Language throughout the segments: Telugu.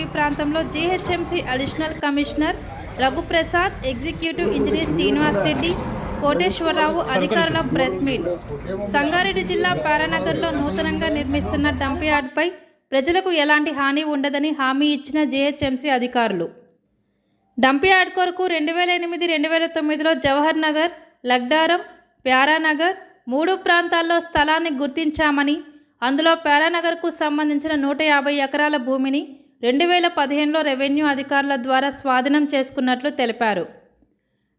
అటవీ ప్రాంతంలో GHMC additional commissioner Raghuprasad executive engineer Srinivas Reddy Koteswara Rao అధికారుల ప్రెస్ మీట్. సంగారెడ్డి జిల్లా పారానగర్లో నూతనంగా నిర్మిస్తున్న డంప్ యార్డ్పై ప్రజలకు ఎలాంటి హాని ఉండదని హామీ ఇచ్చిన జీహెచ్ఎంసీ అధికారులు. డంప్ యార్డ్ కొరకు రెండు వేల ఎనిమిది రెండు వేల తొమ్మిదిలో జవహర్ నగర్ లగ్డారం ప్యారానగర్ మూడు ప్రాంతాల్లో స్థలాన్ని గుర్తించామని అందులో ప్యారానగర్కు సంబంధించిన నూట యాభై ఎకరాల భూమిని రెండు వేల పదిహేనులో రెవెన్యూ అధికారుల ద్వారా స్వాధీనం చేసుకున్నట్లు తెలిపారు.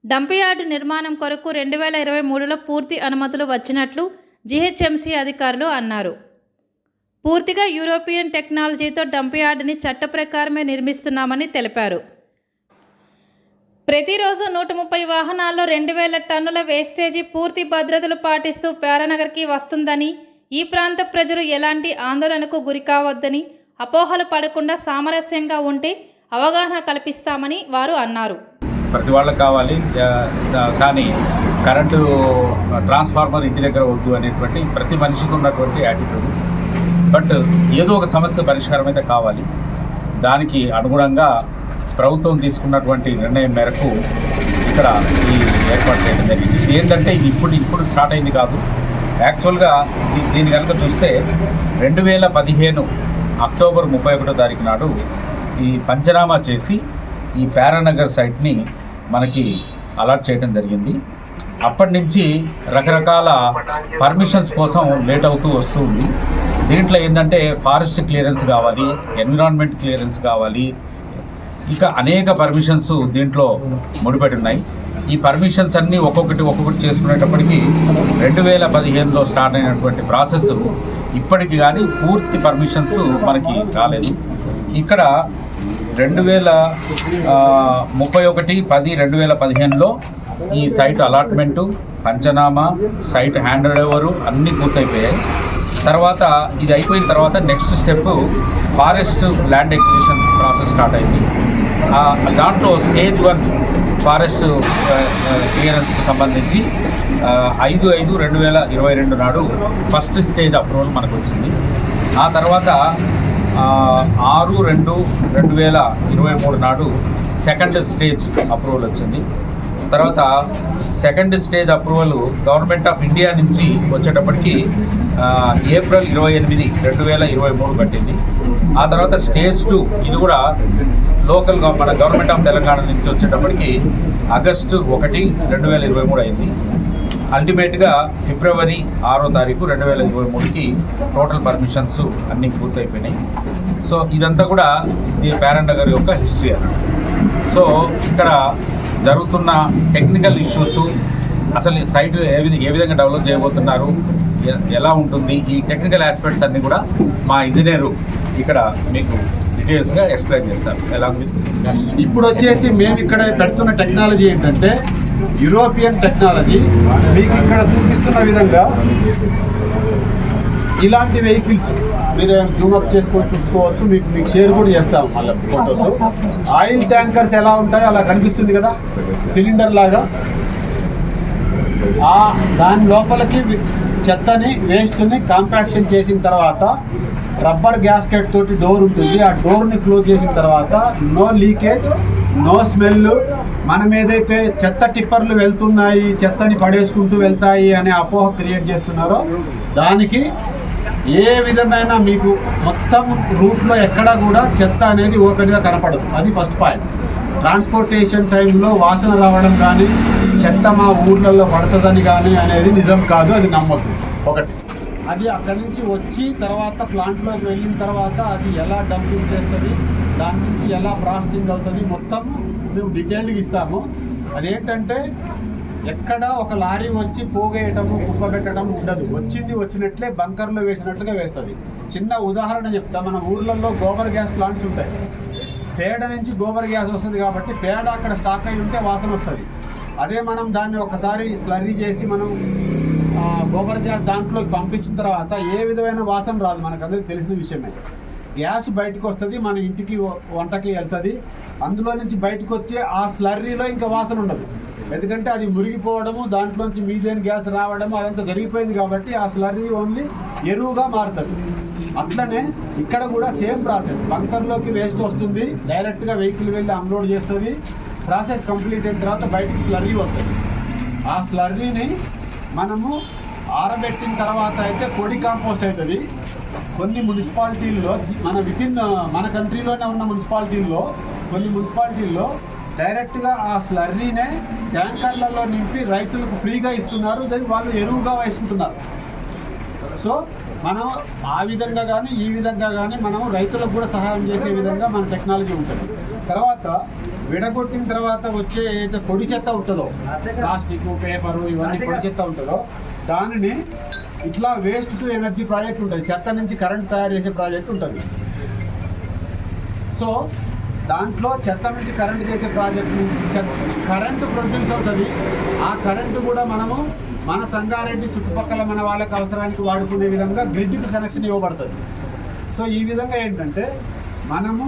డంప్ యార్డు నిర్మాణం కొరకు రెండు వేల ఇరవై మూడులో పూర్తి అనుమతులు వచ్చినట్లు జీహెచ్ఎంసీ అధికారులు అన్నారు. పూర్తిగా యూరోపియన్ టెక్నాలజీతో డంప్ యార్డుని చట్ట ప్రకారమే నిర్మిస్తున్నామని తెలిపారు. ప్రతిరోజు నూట ముప్పై వాహనాల్లో రెండు వేల టన్నుల వేస్టేజీ పూర్తి భద్రతలు పాటిస్తూ పేరానగర్కి వస్తుందని ఈ ప్రాంత ప్రజలు ఎలాంటి ఆందోళనకు గురికావద్దని అపోహలు పడకుండా సామరస్యంగా ఉంటే అవగాహన కల్పిస్తామని వారు అన్నారు. ప్రతి వాళ్ళకి కావాలి. కానీ కరెంటు ట్రాన్స్ఫార్మర్ ఇంటి దగ్గర వద్దు అనేటువంటి ప్రతి మనిషికి ఉన్నటువంటి యాటిట్యూడ్ బట్ ఏదో ఒక సమస్య పరిష్కారం అయితే కావాలి. దానికి అనుగుణంగా ప్రభుత్వం తీసుకున్నటువంటి నిర్ణయం మేరకు ఇక్కడ ఈ ఏర్పాటు చేయడం జరిగింది. ఇది ఏంటంటే ఇది ఇప్పుడు ఇప్పుడు స్టార్ట్ అయింది కాదు. యాక్చువల్గా దీన్ని కనుక చూస్తే రెండు వేల పదిహేను అక్టోబర్ ముప్పై ఒకటో తారీఖు నాడు ఈ పంచనామా చేసి ఈ పారానగర్ సైట్ని మనకి అలాట్ చేయడం జరిగింది. అప్పటి నుంచి రకరకాల పర్మిషన్స్ కోసం లేట్ అవుతూ వస్తూ ఉంది. దీంట్లో ఏంటంటే ఫారెస్ట్ క్లియరెన్స్ కావాలి ఎన్విరాన్మెంట్ క్లియరెన్స్ కావాలి ఇక అనేక పర్మిషన్స్ దీంట్లో ముడిపెట్టి ఉన్నాయి ఈ పర్మిషన్స్ అన్నీ ఒక్కొక్కటి ఒక్కొక్కటి చేసుకునేటప్పటికి రెండు వేల పదిహేనులో స్టార్ట్ అయినటువంటి ప్రాసెస్ ఇప్పటికి కానీ పూర్తి పర్మిషన్స్ మనకి రాలేదు. ఇక్కడ రెండు వేల ముప్పై ఒకటి పది రెండు వేల పదిహేనులో ఈ site allotment panchanama site hand over అన్నీ పూర్తయిపోయాయి. తర్వాత ఇది అయిపోయిన తర్వాత next step forest land acquisition process start అయింది. దాంట్లో స్టేజ్ వన్ ఫారెస్ట్ క్లియరెన్స్కి సంబంధించి ఐదు ఐదు రెండు వేల ఇరవై రెండు నాడు ఫస్ట్ స్టేజ్ అప్రూవల్ మనకు వచ్చింది. ఆ తర్వాత ఆరు రెండు రెండు వేల ఇరవై మూడు నాడు సెకండ్ స్టేజ్ అప్రూవల్ వచ్చింది. తర్వాత second stage approval government of India నుంచి వచ్చేటప్పటికి ఏప్రిల్ ఇరవై ఎనిమిది రెండు వేల ఇరవై మూడు పట్టింది. ఆ తర్వాత స్టేజ్ టూ ఇది కూడా లోకల్ మన గవర్నమెంట్ ఆఫ్ తెలంగాణ నుంచి వచ్చేటప్పటికి ఆగస్టు ఒకటి రెండు వేల ఇరవై మూడు అయింది. అల్టిమేట్గా ఫిబ్రవరి ఆరో తారీఖు రెండు వేల ఇరవై మూడుకి టోటల్ పర్మిషన్స్ అన్నీ పూర్తయిపోయినాయి. సో ఇదంతా కూడా ఈ గారి యొక్క హిస్టరీ అన్నమాట. సో ఇక్కడ జరుగుతున్న టెక్నికల్ ఇష్యూస్ అసలు ఈ సైట్ ఏ విధంగా ఏ విధంగా డెవలప్ చేయబోతున్నారు ఎలా ఉంటుంది ఈ టెక్నికల్ ఆస్పెక్ట్స్ అన్నీ కూడా మా ఇంజనీరు ఇక్కడ మీకు డీటెయిల్స్గా ఎక్స్ప్లెయిన్ చేస్తారు. ఎలా ఉంది? ఇప్పుడు వచ్చేసి మేము ఇక్కడ పెడుతున్న టెక్నాలజీ ఏంటంటే యూరోపియన్ టెక్నాలజీ మీకు ఇక్కడ చూపిస్తున్న విధంగా ఇలాంటి వెహికల్స్ మీరు జూమ్ అప్ చేసుకొని చూసుకోవచ్చు. మీకు మీకు షేర్ కూడా చేస్తాం మళ్ళీ ఫొటోస్ ఆయిల్ ట్యాంకర్స్ ఎలా ఉంటాయో అలా కనిపిస్తుంది కదా. సిలిండర్ లాగా. ఆ దాని లోపలికి చెత్తని వేస్ట్ని కాంపాక్షన్ చేసిన తర్వాత రబ్బర్ గ్యాస్కెట్ తోటి డోర్ ఉంటుంది. ఆ డోర్ని క్లోజ్ చేసిన తర్వాత నో లీకేజ్ నో స్మెల్ మనం ఏదైతే చెత్త టిప్పర్లు వెళ్తున్నాయి చెత్తని పడేసుకుంటూ వెళ్తాయి అనే అపోహ క్రియేట్ చేస్తున్నారో దానికి ఏ విధమైన మీకు మొత్తం రూట్లో ఎక్కడా కూడా చెత్త అనేది ఓపెన్గా కనపడదు. అది ఫస్ట్ పాయింట్. ట్రాన్స్పోర్టేషన్ టైంలో వాసన రావడం కానీ చెత్త మా ఊర్లలో పడుతుందని కానీ అనేది నిజం కాదు అది నమ్మద్దు. ఒకటి. అది అక్కడి నుంచి వచ్చి తర్వాత ప్లాంట్లోకి వెళ్ళిన తర్వాత అది ఎలా డంపింగ్ చేస్తుంది దాని నుంచి ఎలా ప్రాసెసింగ్ అవుతుంది మొత్తం మేము డీటెయిల్డ్గా ఇస్తాము. అదేంటంటే ఎక్కడ ఒక లారీ వచ్చి పోగేయటము కుప్ప పెట్టడం ఉండదు. వచ్చింది వచ్చినట్లే బంకర్లో వేసినట్లుగా వేస్తుంది. చిన్న ఉదాహరణ చెప్తా. మన ఊర్లలో గోబర్ గ్యాస్ ప్లాంట్స్ ఉంటాయి. పేడ నుంచి గోబర్ గ్యాస్ వస్తుంది కాబట్టి పేడ అక్కడ స్టాక్ అయి ఉంటే వాసన వస్తుంది. అదే మనం దాన్ని ఒకసారి స్లర్రీ చేసి మనం గోబర్ గ్యాస్ దాంట్లోకి పంపించిన తర్వాత ఏ విధమైన వాసన రాదు. మనకందరికి తెలిసిన విషయమే. గ్యాస్ బయటకు వస్తుంది మన ఇంటికి వంటకి వెళ్తుంది. అందులో నుంచి బయటకు వచ్చే ఆ స్లర్రీలో ఇంకా వాసన ఉండదు. ఎందుకంటే అది మురిగిపోవడము దాంట్లోంచి మీథేన్ గ్యాస్ రావడము అదంతా జరిగిపోయింది కాబట్టి ఆ స్లర్రీ ఓన్లీ ఎరువుగా మారుతుంది. అట్లనే ఇక్కడ కూడా సేమ్ ప్రాసెస్. బంకర్లోకి వేస్ట్ వస్తుంది డైరెక్ట్గా వెహికల్ వెళ్ళి అన్లోడ్ చేస్తుంది ప్రాసెస్ కంప్లీట్ అయిన తర్వాత బయటికి స్లర్రీ వస్తుంది. ఆ స్లర్రీని మనము ఆరబెట్టిన తర్వాత అయితే పొడి కాంపోస్ట్ అవుతుంది కొన్ని మున్సిపాలిటీల్లో మన వితిన్ మన కంట్రీలోనే ఉన్న మున్సిపాలిటీల్లో కొన్ని మున్సిపాలిటీల్లో డైరెక్ట్గా ఆ స్లర్రీనే ట్యాంకర్లలో నింపి రైతులకు ఫ్రీగా ఇస్తున్నారు. దాన్ని వాళ్ళు ఎరువుగా వేసుకుంటున్నారు. సో మనం ఆ విధంగా కానీ ఈ విధంగా కానీ మనం రైతులకు కూడా సహాయం చేసే విధంగా మన టెక్నాలజీ ఉంటుంది. తర్వాత విడగొట్టిన తర్వాత వచ్చే ఏదైతే పొడి చెత్త ఉంటుందో ప్లాస్టిక్ పేపరు ఇవన్నీ పొడి చెత్త ఉంటుందో దానిని ఇట్లా వేస్ట్ టు ఎనర్జీ ప్రాజెక్ట్ ఉంటుంది. చెత్త నుంచి కరెంట్ తయారు చేసే ప్రాజెక్ట్ ఉంటుంది. సో దాంట్లో చెత్త నుంచి కరెంట్ చేసే ప్రాజెక్ట్ నుంచి చెత్త కరెంటు ప్రొడ్యూస్ అవుతుంది. ఆ కరెంటు కూడా మనము మన సంగారెడ్డి చుట్టుపక్కల మన వాళ్ళకి అవసరానికి వాడుకునే విధంగా గ్రిడ్కి కనెక్షన్ ఇవ్వబడుతుంది. సో ఈ విధంగా ఏంటంటే మనము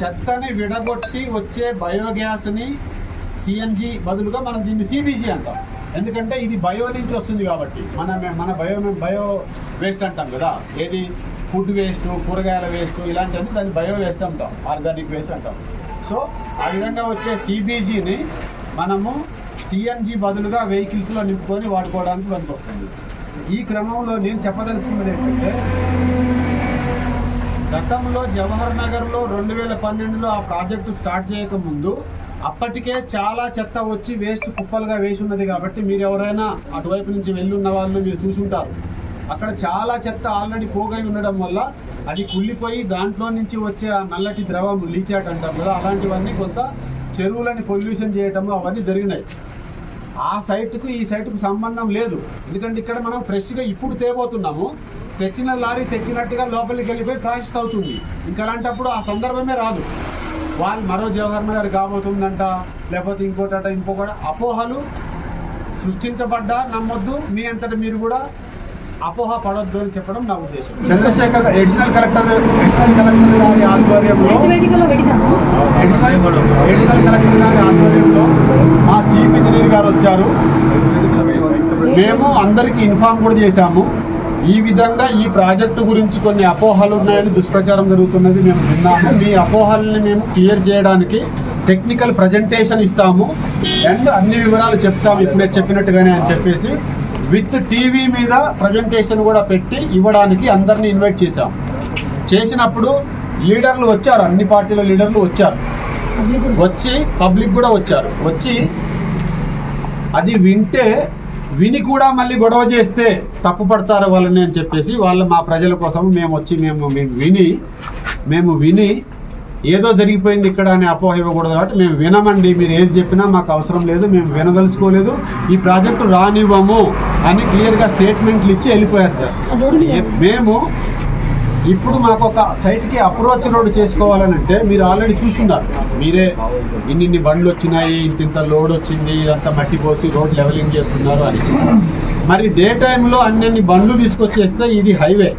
చెత్తని విడగొట్టి వచ్చే బయోగ్యాస్ని సిఎన్జి బదులుగా మనం దీన్ని సిబిజి అంటాం. ఎందుకంటే ఇది బయో నుంచి వస్తుంది కాబట్టి. మన మన బయో బయో వేస్ట్ అంటాం కదా. ఏది? ఫుడ్ వేస్ట్ కూరగాయల వేస్ట్ ఇలాంటివన్నీ దాన్ని బయో వేస్ట్ అంటాం. ఆర్గానిక్ వేస్ట్ అంటాం. సో ఆ విధంగా వచ్చే సిబీజీని మనము సిఎన్జి బదులుగా వెహికల్స్లో నింపుకొని వాడుకోవడానికి పనికొస్తుంది. ఈ క్రమంలో నేను చెప్పదలుచుకున్నది ఏంటంటే గతంలో జవహర్ నగర్లో రెండు వేల పన్నెండులో ఆ ప్రాజెక్టు స్టార్ట్ చేయకముందు అప్పటికే చాలా చెత్త వచ్చి వేస్ట్ కుప్పలుగా వేసి ఉన్నది కాబట్టి మీరు ఎవరైనా అటువైపు నుంచి వెళ్ళి ఉన్న వాళ్ళు మీరు చూసుంటారు అక్కడ చాలా చెత్త ఆల్రెడీ పోగై ఉండడం వల్ల అది కుళ్ళిపోయి దాంట్లో నుంచి వచ్చే ఆ నల్లటి ద్రవం లీచాట్ అంటాం కదా అలాంటివన్నీ కొంత చెరువులని పొల్యూషన్ చేయటము అవన్నీ జరిగినాయి. ఆ సైట్కు ఈ సైట్కు సంబంధం లేదు. ఎందుకంటే ఇక్కడ మనం ఫ్రెష్గా ఇప్పుడు తేబోతున్నాము. తెచ్చిన లారీ తెచ్చినట్టుగా లోపలికి వెళ్ళిపోయి ప్రాసెస్ అవుతుంది. ఇంకా అలాంటప్పుడు ఆ సందర్భమే రాదు. వాళ్ళు మరో జవహర్ నగర్ కాబోతుందంట. లేకపోతే ఇంకోటట ఇంకొకటి అపోహలు సృష్టించబడ్డా నమ్మొద్దు. మీ అంతట మీరు కూడా అపోహ పడొద్దు అని చెప్పడం నా ఉద్దేశం. Chandrasekhar additional collector additional collector గారి ఆధ్వర్యంలో అడిషనల్ కలెక్టర్ గారి ఆధ్వర్యంలో మా చీఫ్ ఇంజనీర్ గారు వచ్చారు. మేము అందరికీ ఇన్ఫార్మ్ కూడా చేశాము. ఈ విధంగా ఈ ప్రాజెక్టు గురించి కొన్ని అపోహలు ఉన్నాయని దుష్ప్రచారం జరుగుతున్నది మేము విన్నాము. మీ అపోహల్ని మేము క్లియర్ చేయడానికి టెక్నికల్ ప్రజెంటేషన్ ఇస్తాము. అండ్ అన్ని వివరాలు చెప్తాము. ఇప్పుడే చెప్పినట్టుగానే అని చెప్పేసి విత్ టీవీ మీద ప్రజెంటేషన్ కూడా పెట్టి ఇవ్వడానికి అందరిని ఇన్వైట్ చేశాం. చేసినప్పుడు లీడర్లు వచ్చారు. అన్ని పార్టీల లీడర్లు వచ్చారు. వచ్చి పబ్లిక్ కూడా వచ్చారు. వచ్చి అది వింటే విని కూడా మళ్ళీ గొడవ చేస్తే తప్పు పడతారు వాళ్ళని అని చెప్పేసి వాళ్ళ మా ప్రజల కోసం మేము వచ్చి మేము మేము విని మేము విని ఏదో జరిగిపోయింది ఇక్కడ అని అపోహ ఇవ్వకూడదు కాబట్టి మేము వినమండి. మీరు ఏది చెప్పినా మాకు అవసరం లేదు మేము వినదలుచుకోలేదు. ఈ ప్రాజెక్టు రానివ్వము అని క్లియర్గా స్టేట్మెంట్లు ఇచ్చి వెళ్ళిపోయారు సార్. మేము ఇప్పుడు మాకు ఒక సైట్కి అప్రోచ్ రోడ్ చేసుకోవాలనంటే మీరు ఆల్రెడీ చూస్తున్నారు మీరే ఇన్ని ఇన్ని బండ్లు వచ్చినాయి ఇంత ఇంత లోడ్ వచ్చింది ఇదంతా మట్టి పోసి రోడ్ లెవెలింగ్ చేస్తున్నారు అని. మరి డే టైంలో అన్ని బండ్లు తీసుకొచ్చేస్తే ఇది హైవే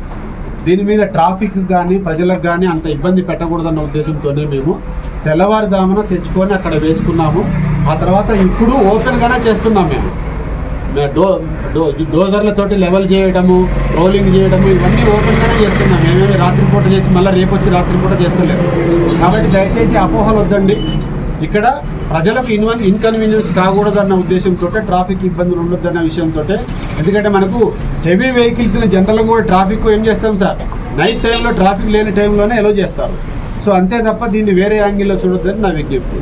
దీని మీద ట్రాఫిక్ కానీ ప్రజలకు కానీ అంత ఇబ్బంది పెట్టకూడదన్న ఉద్దేశంతోనే మేము తెల్లవారుజామున తెచ్చుకొని అక్కడ వేసుకున్నాము. ఆ తర్వాత ఇప్పుడు ఓపెన్గానే చేస్తున్నాం మేము. డో డో డోజర్లతోటి లెవెల్ చేయడము రోలింగ్ చేయడము ఇవన్నీ ఓపెన్గానే చేస్తున్నాం. మేమేమి రాత్రిపూట చేసి మళ్ళీ రేపు వచ్చి రాత్రిపూట చేస్తలేము కాబట్టి దయచేసి అపోహలు వద్దండి. ఇక్కడ ప్రజలకు ఇన్వన్ ఇన్కన్వీనియన్స్ కాకూడదన్న ఉద్దేశంతో ట్రాఫిక్ ఇబ్బందులు ఉండొద్దన్న విషయంతో ఎందుకంటే మనకు హెవీ వెహికల్స్ని జనరల్గా కూడా ట్రాఫిక్ ఏం చేస్తాం సార్? నైట్ టైంలో ట్రాఫిక్ లేని టైంలోనే ఎలో చేస్తారు. సో అంతే తప్ప దీన్ని వేరే యాంగిల్లో చూడొద్దని నా విజ్ఞప్తి.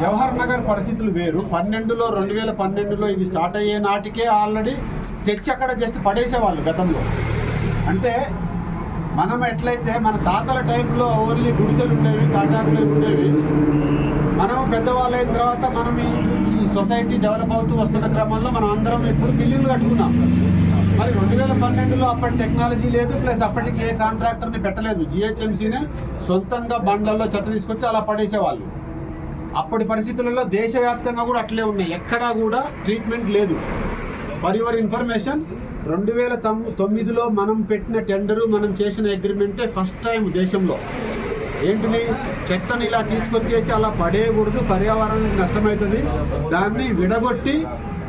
జవహర్ నగర్ పరిస్థితులు వేరు. పన్నెండులో రెండు వేల పన్నెండులో ఇది స్టార్ట్ అయ్యే నాటికే ఆల్రెడీ తెచ్చి అక్కడ జస్ట్ పడేసేవాళ్ళు గతంలో. అంటే మనం ఎట్లయితే మన తాతల టైంలో ఓన్లీ గుడిసెలు ఉండేవి తాటాకులు ఉండేవి మనం పెద్దవాళ్ళు అయిన తర్వాత మనం ఈ సొసైటీ డెవలప్ అవుతూ వస్తున్న క్రమంలో మనం అందరం ఇప్పుడు బిల్డింగ్లు కట్టుకున్నాం. మరి రెండు వేల పన్నెండులో అప్పటి టెక్నాలజీ లేదు ప్లస్ అప్పటికి ఏ కాంట్రాక్టర్ని పెట్టలేదు. జిహెచ్ఎంసీనే సొంతంగా బండ్లలో చెత్త తీసుకొచ్చి అలా పడేసేవాళ్ళు. అప్పటి పరిస్థితులలో దేశవ్యాప్తంగా కూడా అట్లే ఉన్నాయి. ఎక్కడా కూడా ట్రీట్మెంట్ లేదు. ఫర్ యువర్ ఇన్ఫర్మేషన్ రెండు వేల తొమ్మిదిలో మనం పెట్టిన టెండరు మనం చేసిన అగ్రిమెంటే ఫస్ట్ టైం దేశంలో. ఏంటిది? చెత్తని ఇలా తీసుకొచ్చేసి అలా పడేయకూడదు పర్యావరణానికి నష్టమవుతుంది. దాన్ని విడగొట్టి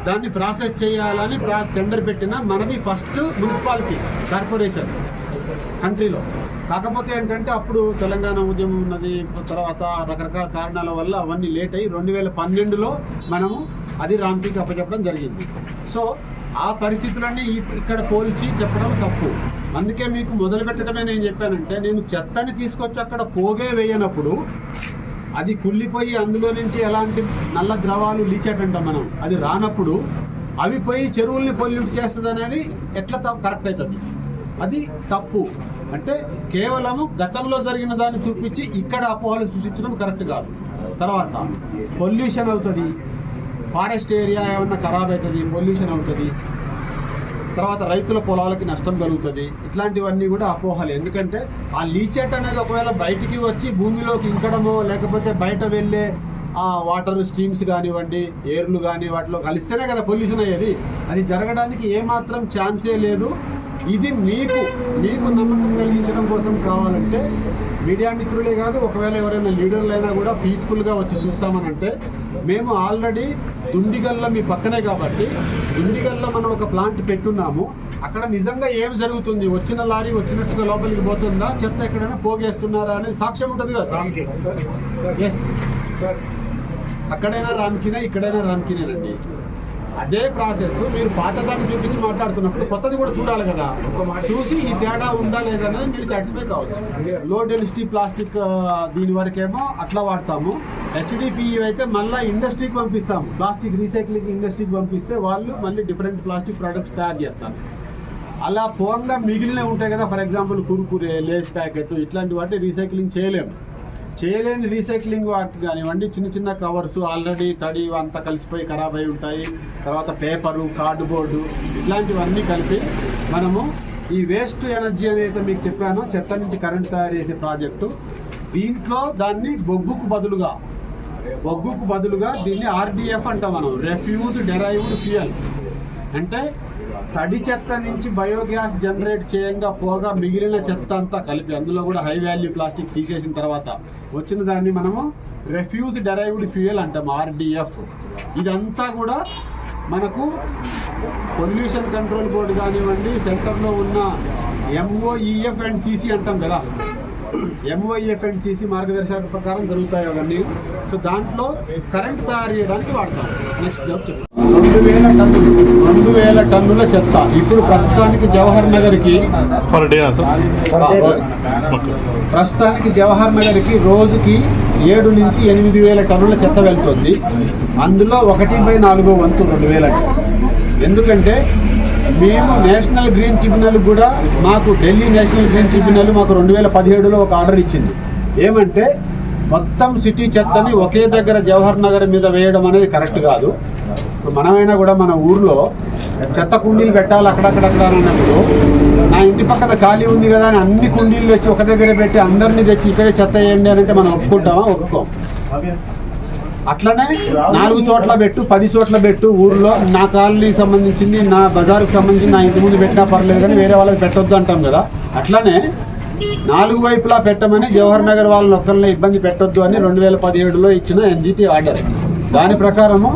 దాన్ని ప్రాసెస్ చేయాలని ప్రా- టెండర్ పెట్టిన మనది ఫస్ట్ మున్సిపాలిటీ కార్పొరేషన్ కంట్రీలో. కాకపోతే ఏంటంటే అప్పుడు తెలంగాణ ఉద్యమం ఉన్నది తర్వాత రకరకాల కారణాల వల్ల అవన్నీ లేట్ అయ్యి రెండు వేల పన్నెండులో మనము అది రామ్కి అప్పచెప్పడం జరిగింది. సో ఆ పరిస్థితులన్నీ ఇక్కడ పోల్చి చెప్పడం తప్పు. అందుకే మీకు మొదలు పెట్టడమే నేను చెప్పానంటే నేను చెత్తని తీసుకొచ్చి అక్కడ పోగే వేయనప్పుడు అది కుళ్ళిపోయి అందులో నుంచి ఎలాంటి నల్ల ద్రవాలు లీచేటంట మనం. అది రానప్పుడు అవి పోయి చెరువుల్ని పొల్యూట్ చేస్తుంది అనేది ఎట్లా కరెక్ట్ అవుతుంది? అది తప్పు. అంటే కేవలము గతంలో జరిగిన దాన్ని చూపించి ఇక్కడ అపోహలు సృష్టించడం కరెక్ట్ కాదు. తర్వాత పొల్యూషన్ అవుతుంది ఫారెస్ట్ ఏరియా ఏమన్నా ఖరాబ్ అవుతుంది పొల్యూషన్ అవుతుంది తర్వాత రైతుల పొలాలకి నష్టం కలుగుతుంది ఇట్లాంటివన్నీ కూడా అపోహలు. ఎందుకంటే ఆ లీచెట్ అనేది ఒకవేళ బయటికి వచ్చి భూమిలోకి ఇంకడమో లేకపోతే బయట వెళ్ళే ఆ వాటర్ స్ట్రీమ్స్ కానివ్వండి ఏర్లు కానీ వాటిలో కలిస్తేనే కదా పొల్యూషన్ అయ్యేది. అది జరగడానికి ఏమాత్రం ఛాన్సే లేదు. ఇది మీకు మీకు నమ్మకం కలిగించడం కోసం కావాలంటే మీడియా మిత్రులే కాదు ఒకవేళ ఎవరైనా లీడర్లు అయినా కూడా పీస్ఫుల్గా వచ్చి చూస్తామనంటే మేము ఆల్రెడీ దుండిగల్ల మీ పక్కనే కాబట్టి దుండిగల్ల మనం ఒక ప్లాంట్ పెట్టున్నాము. అక్కడ నిజంగా ఏం జరుగుతుంది? వచ్చిన లారీ వచ్చినట్టుగా లోపలికి పోతుందా? చెత్త ఎక్కడైనా పోగేస్తున్నారా అనేది సాక్ష్యం ఉంటుంది కదా సార్? ఎస్ అక్కడైనా రామ్కినే ఇక్కడైనా రామ్కినేనండి. అదే ప్రాసెస్. మీరు పాతదాన్ని చూపించి మాట్లాడుతున్నప్పుడు కొత్తది కూడా చూడాలి కదా. చూసి ఈ తేడా ఉందా లేదా అనేది మీరు సాటిస్ఫై కావచ్చు. లో డెన్సిటీ ప్లాస్టిక్ దీని వరకేమో అట్లా వాడతాము. హెచ్డిపిఈ అయితే మళ్ళీ ఇండస్ట్రీకి పంపిస్తాము. ప్లాస్టిక్ రీసైక్లింగ్ ఇండస్ట్రీకి పంపిస్తే వాళ్ళు మళ్ళీ డిఫరెంట్ ప్లాస్టిక్ ప్రోడక్ట్స్ తయారు చేస్తారు. అలా పోంగా మిగిలినవి ఉంటాయి కదా. For example Kurkure Lay's packet ఇట్లాంటి వాటి రీసైక్లింగ్ చేయలేము. చేయలేని రీసైక్లింగ్ వాటి కానివ్వండి చిన్న చిన్న కవర్స్ ఆల్రెడీ తడి అంతా కలిసిపోయి ఖరాబ్ అయి ఉంటాయి. తర్వాత పేపరు కార్డుబోర్డు ఇట్లాంటివన్నీ కలిపి మనము ఈ వేస్ట్ ఎనర్జీ ఏదైతే మీకు చెప్పానో చెత్త నుంచి కరెంట్ తయారు చేసే ప్రాజెక్టు దీంట్లో దాన్ని బొగ్గుకు బదులుగా బొగ్గుకు బదులుగా దీన్ని ఆర్డిఎఫ్ అంటాం మనం. రెఫ్యూజ్ డెరైవ్డ్ ఫ్యూయల్ అంటే తడి చెత్త నుంచి బయోగ్యాస్ జనరేట్ చేయంగా పోగా మిగిలిన చెత్త అంతా కలిపి అందులో కూడా హై వాల్యూ ప్లాస్టిక్ తీసేసిన తర్వాత వచ్చిన దాన్ని మనము రెఫ్యూజ్ డెరైవ్డ్ ఫ్యూయల్ అంటాం ఆర్డిఎఫ్ ఇదంతా కూడా మనకు పొల్యూషన్ కంట్రోల్ బోర్డు కానివ్వండి సెంటర్లో ఉన్న ఎంఓఈఎఫ్ అండ్ సిసి అంటాం కదా. ఎంఓఈఎఫ్ అండ్ సిసి మార్గదర్శకాల ప్రకారం జరుగుతాయి అవన్నీ. సో దాంట్లో కరెంట్ తయారు చేయడానికి వాడతాం. నెక్స్ట్ జాబ్ రెండు వేల టన్నులు రెండు వేల టన్నుల చెత్త. ఇప్పుడు ప్రస్తుతానికి జవహర్ నగర్కి ఫర్ డే ప్రస్తుతానికి జవహర్ నగర్కి రోజుకి ఏడు నుంచి ఎనిమిది వేల టన్నుల చెత్త వెళ్తుంది. అందులో ఒకటి బై నాలుగో వంతు రెండు వేల ఎందుకంటే మేము నేషనల్ గ్రీన్ ట్రిబ్యునల్ కూడా మాకు ఢిల్లీ నేషనల్ గ్రీన్ ట్రిబ్యునల్ మాకు రెండు వేల పదిహేడులో ఒక ఆర్డర్ ఇచ్చింది. ఏమంటే మొత్తం సిటీ చెత్తని ఒకే దగ్గర జవహర్ నగర్ మీద వేయడం అనేది కరెక్ట్ కాదు. మనమైనా కూడా మన ఊర్లో చెత్త కుండీలు పెట్టాలి అక్కడక్కడక్కడ అన్నప్పుడు నా ఇంటి పక్కన ఖాళీ ఉంది కదా అని అన్ని కుండీలు తెచ్చి ఒక దగ్గర పెట్టి అందరినీ తెచ్చి ఇక్కడే చెత్త వేయండి అని అంటే మనం ఒప్పుకుంటామా? ఒప్పుకోం. అట్లనే నాలుగు చోట్ల పెట్టు పది చోట్ల పెట్టు ఊర్లో. నా కాలనీకి సంబంధించింది నా బజార్కి సంబంధించి నా ఇంటి ముందు పెట్టినా పర్లేదు కానీ వేరే వాళ్ళకి పెట్టొద్దు అంటాం కదా. అట్లనే నాలుగు వైపులా పెట్టమని జవహర్ నగర్ వాళ్ళని ఒక్కరిని ఇబ్బంది పెట్టొద్దు అని రెండు వేల పదిహేడులో ఇచ్చిన ఎన్జిటి ఆర్డర్. దాని ప్రకారము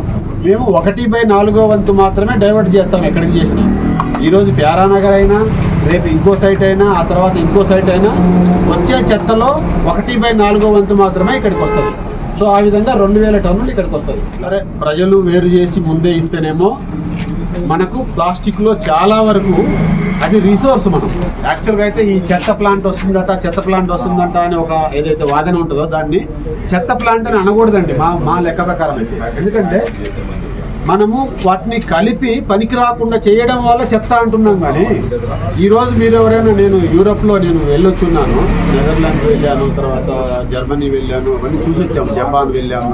మేము ఒకటి బై నాలుగో వంతు మాత్రమే డైవర్ట్ చేస్తాం ఎక్కడికి చేసినా. ఈరోజు ప్యారానగర్ అయినా రేపు ఇంకో సైట్ అయినా ఆ తర్వాత ఇంకో సైట్ అయినా వచ్చే చెత్తలో ఒకటి బై నాలుగో వంతు మాత్రమే ఇక్కడికి వస్తుంది. సో ఆ విధంగా రెండు వేల టన్నులు ఇక్కడికి వస్తుంది. సరే ప్రజలు వేరు చేసి ముందే ఇస్తేనేమో మనకు ప్లాస్టిక్లో చాలా వరకు అది రిసోర్స్ మనం. యాక్చువల్గా అయితే ఈ చెత్త ప్లాంట్ వస్తుందట చెత్త ప్లాంట్ వస్తుందంట అని ఒక ఏదైతే వాదన ఉంటుందో దాన్ని చెత్త ప్లాంట్ అని అనకూడదండి మా మా లెక్క ప్రకారం అయితే. ఎందుకంటే మనము వాటిని కలిపి పనికి రాకుండా చేయడం వల్ల చెత్త అంటున్నాం కానీ ఈరోజు మీరు ఎవరైనా నేను యూరోప్లో నేను వెళ్ళొచ్చున్నాను నెదర్లాండ్స్ వెళ్ళాను తర్వాత జర్మనీ వెళ్ళాను అవన్నీ చూసి వచ్చాము జపాన్ వెళ్ళాము.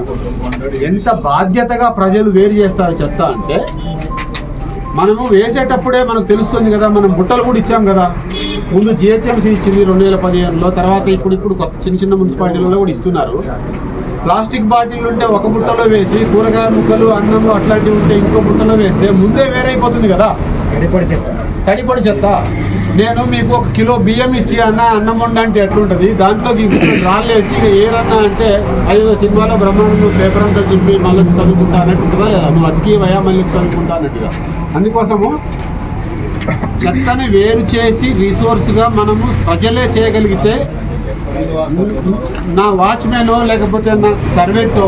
ఎంత బాధ్యతగా ప్రజలు వేరు చేస్తారు చెత్త అంటే మనము వేసేటప్పుడే మనకు తెలుస్తుంది కదా మనం బుట్టలు కూడా ఇచ్చాం కదా. ముందు జిహెచ్ఎంసీ ఇచ్చింది రెండు వేల పదిహేనులో తర్వాత ఇప్పుడు ఇప్పుడు కొత్త చిన్న చిన్న మున్సిపాలిటీలలో కూడా ఇస్తున్నారు. ప్లాస్టిక్ బాటిల్ ఉంటే ఒక బుట్టలో వేసి కూరగాయ ముక్కలు అన్నంలో అట్లాంటివి ఉంటే ఇంకో బుట్టలో వేస్తే ముందే వేరైపోతుంది కదా? గడిపడి చెత్త. తడిపొడి చెత్త. నేను మీకు ఒక కిలో బియ్యం ఇచ్చి అన్న అన్నం వండ అంటే ఎట్లుంటుంది? దాంట్లోకి రాళ్ళేసి ఇక ఏరన్నా అంటే అదేదో సినిమాలో బ్రహ్మాండం పేపర్ అంతా చింపి మళ్ళీ చదువుకుంటా ఉంటుందా లేదా? నువ్వు అతికి వయా మళ్ళీ చదువుకుంటా అన్నట్టుగా అందుకోసము చెత్తని వేరు చేసి రిసోర్స్గా మనము ప్రజలే చేయగలిగితే నా వాచ్మెన్ లేకపోతే నా సర్వెంటో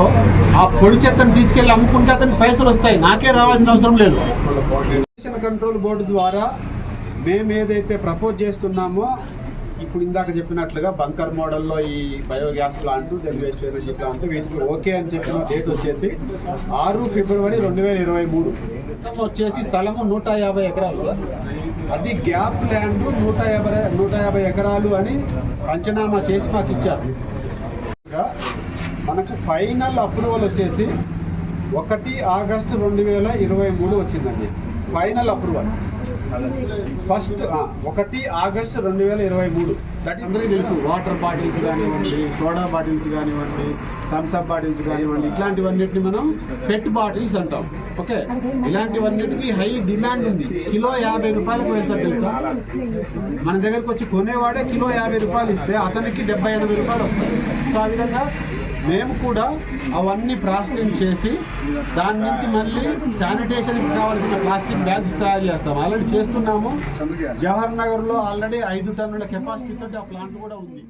ఆ పొడి చెత్తను తీసుకెళ్ళి అమ్ముకుంటే అతనికి పైసలు వస్తాయి. నాకే రావాల్సిన అవసరం లేదు. కంట్రోల్ బోర్డు ద్వారా మేము ఏదైతే ప్రపోజ్ చేస్తున్నామో ఇప్పుడు ఇందాక చెప్పినట్లుగా బంకర్ మోడల్లో ఈ biogas plant then waste energy plant వీటికి ఓకే అని చెప్పిన డేట్ వచ్చేసి ఆరు ఫిబ్రవరి రెండు వేల ఇరవై మూడు. వచ్చేసి స్థలము నూట యాభై ఎకరాలు అది గ్యాప్ ల్యాండ్ నూట యాభై నూట యాభై ఎకరాలు అని పంచనామా చేసి మాకు ఇచ్చారు. మనకు ఫైనల్ అప్రూవల్ వచ్చేసి ఒకటి ఆగస్టు రెండు వేల ఇరవై మూడు వచ్చిందండి. Final approval. ఫస్ట్ ఒకటి ఆగస్టు రెండు వేల ఇరవై మూడు. దట్ అందరికీ తెలుసు వాటర్ బాటిల్స్ కానివ్వండి సోడా బాటిల్స్ కానివ్వండి థమ్స్అప్ బాటిల్స్ కానివ్వండి ఇట్లాంటివన్నిటిని మనం పెట్ బాటిల్స్ అంటాం. ఓకే? ఇలాంటివన్నిటికీ హై డిమాండ్ ఉంది. కిలో యాభై రూపాయలకు వెళ్తారు తెలుసా? మన దగ్గరకు వచ్చి కొనేవాడే కిలో యాభై రూపాయలు ఇస్తే అతనికి డెబ్బై ఎనభై రూపాయలు వస్తాయి. సో ఆ విధంగా మేము కూడా అవన్నీ ప్రాసెసింగ్ చేసి దాని నుంచి మళ్ళీ శానిటేషన్కి కావాల్సిన ప్లాస్టిక్ బ్యాగ్స్ తయారు చేస్తాం. ఆల్రెడీ చేస్తున్నాము. జవహర్ నగర్లో ఆల్రెడీ ఐదు టన్నుల కెపాసిటీ తోటి ఆ ప్లాంట్ కూడా ఉంది.